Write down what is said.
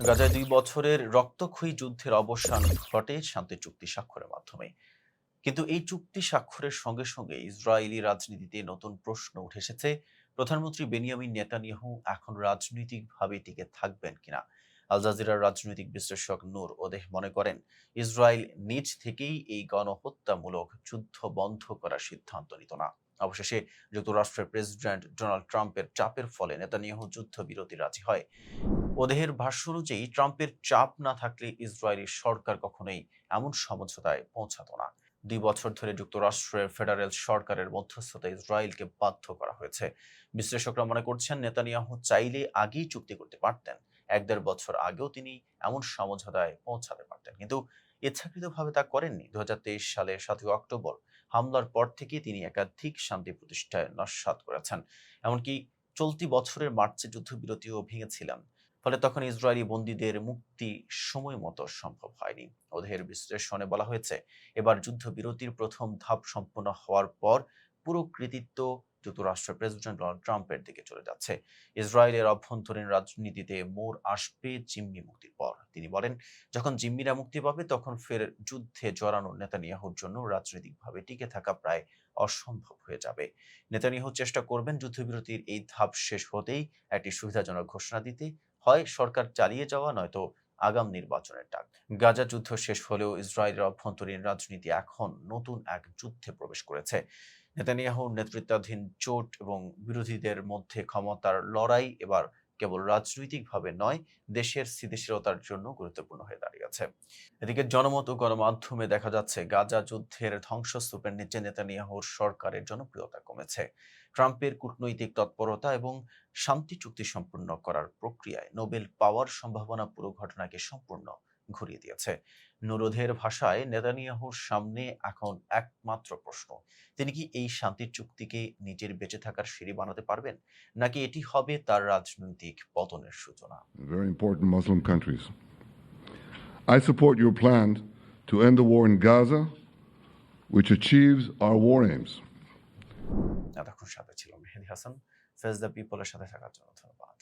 গাজায় দুই বছরের রক্তক্ষয়ী যুদ্ধের অবসান ঘটে শান্তি চুক্তি স্বাক্ষরের মাধ্যমে। কিন্তু এই চুক্তি স্বাক্ষরের সঙ্গে সঙ্গে ইসরায়েলি রাজনীতিতে নতুন প্রশ্ন উঠে এসেছে, প্রধানমন্ত্রী বেনিয়ামিন নেতানিয়াহু এখন রাজনৈতিকভাবে টিকে থাকবেন কিনা? আল জাজিরার রাজনৈতিক বিশ্লেষক নূর ওদেহ মনে করেন, ইসরায়েল নিজ থেকেই এই গণহত্যামূলক যুদ্ধ বন্ধ করার সিদ্ধান্ত নিত না। অবশেষে যুক্তরাষ্ট্রের প্রেসিডেন্ট ডোনাল্ড ট্রাম্পের চাপের ফলে নেতানিয়াহু যুদ্ধবিরতি রাজি হয়। ওদেহের ভাষ্য অনুযায়ী ট্রাম্পের চাপ না থাকলে ইসরায়েলি সরকার কখনোই এমন সমঝোতায় পৌঁছাতো না। দুই বছর ধরে যুক্তরাষ্ট্রের ফেডারেল সরকারের মধ্যস্থতা ইসরায়েলকে বাধ্য করা হয়েছে। বিশ্লেষকরা মনে করছেন, নেতানিয়াহু চাইলে আগেই চুক্তি করতে পারতেন। এক দেড় বছর আগেও তিনি এমন সমঝোতায় পৌঁছাতে পারতেন। কিন্তু ইচ্ছাকৃতভাবে তা করেননি। দুই হাজার তেইশ সালের সাতই অক্টোবর হামলার পর থেকে তিনি একাধিক শান্তি প্রতিষ্ঠায় নস্বাত করেছেন। এমনকি চলতি বছরের মার্চে যুদ্ধবিরতিও ভেঙেছিলেন। ফলে তখন ইসরায়েলি বন্দীদের মুক্তি সময় মতো সম্ভব হয়নি। ওদের বিশ্লেষণে বলা হয়েছে, এবার যুদ্ধবিরতির প্রথম ধাপ সম্পন্ন হওয়ার পর পুরো কৃতিত্ব যুক্তরাষ্ট্রের প্রেসিডেন্ট ডোনাল্ড ট্রাম্পের দিকে চলে যাচ্ছে। ইসরায়েলের অভ্যন্তরীণ রাজনীতিতে মোর আসবে জিম্মি মুক্তির পর। তিনি বলেন, যখন জিম্মিরা মুক্তি পাবে, তখন ফের যুদ্ধে জড়ানো নেতানিয়াহুর জন্য রাজনৈতিকভাবে টিকে থাকা প্রায় অসম্ভব হয়ে যাবে। নেতানিয়াহু চেষ্টা করবেন যুদ্ধবিরতির এই ধাপ শেষ হতেই একটি সুবিধাজনক ঘোষণা দিতে। হয় সরকার চালিয়ে যাওয়া, নয়তো আগাম নির্বাচনের ডাক। গাজা যুদ্ধ শেষ হলেও ইসরায়েলের অভ্যন্তরীণ রাজনীতি এখন নতুন এক যুদ্ধে প্রবেশ করেছে। নেতানিয়াহুর নেতৃত্বাধীন জোট এবং বিরোধীদের মধ্যে ক্ষমতার লড়াই এবার কেবল রাজনৈতিকভাবে নয়, দেশের স্থিতিশীলতার জন্য গুরুত্বপূর্ণ হয়ে দাঁড়িয়েছে এদিকে জনমত ও গণমাধ্যমে দেখা যাচ্ছে, গাজা যুদ্ধের ধ্বংসস্তূপের নিচে নেতানিয়াহুর সরকারের জনপ্রিয়তা কমেছে। ট্রাম্পের কূটনৈতিক তৎপরতা এবং শান্তি চুক্তি সম্পূর্ণ করার প্রক্রিয়ায় নোবেল পাওয়ার সম্ভাবনা পুরো ঘটনাকে সম্পূর্ণ ঘুরিয়ে দিয়েছে। নুরোধের ভাষায় নেতানিয়াহুর সামনে এখন একমাত্র প্রশ্ন তিনি কি এই শান্তির চুক্তিকে নিজের বেঁচে থাকার সিঁড়ি বানাতে পারবেন? নাকি এটি হবে তার রাজনৈতিক পতনের সূচনা? Very important Muslim countries. I support your plan to end the war in Gaza, which achieves our war aims. এতক্ষণ সাথে ছিল মেহেদি হাসান। ফেজ দ্য পিপলের সাথে থাকার জন্য ধন্যবাদ।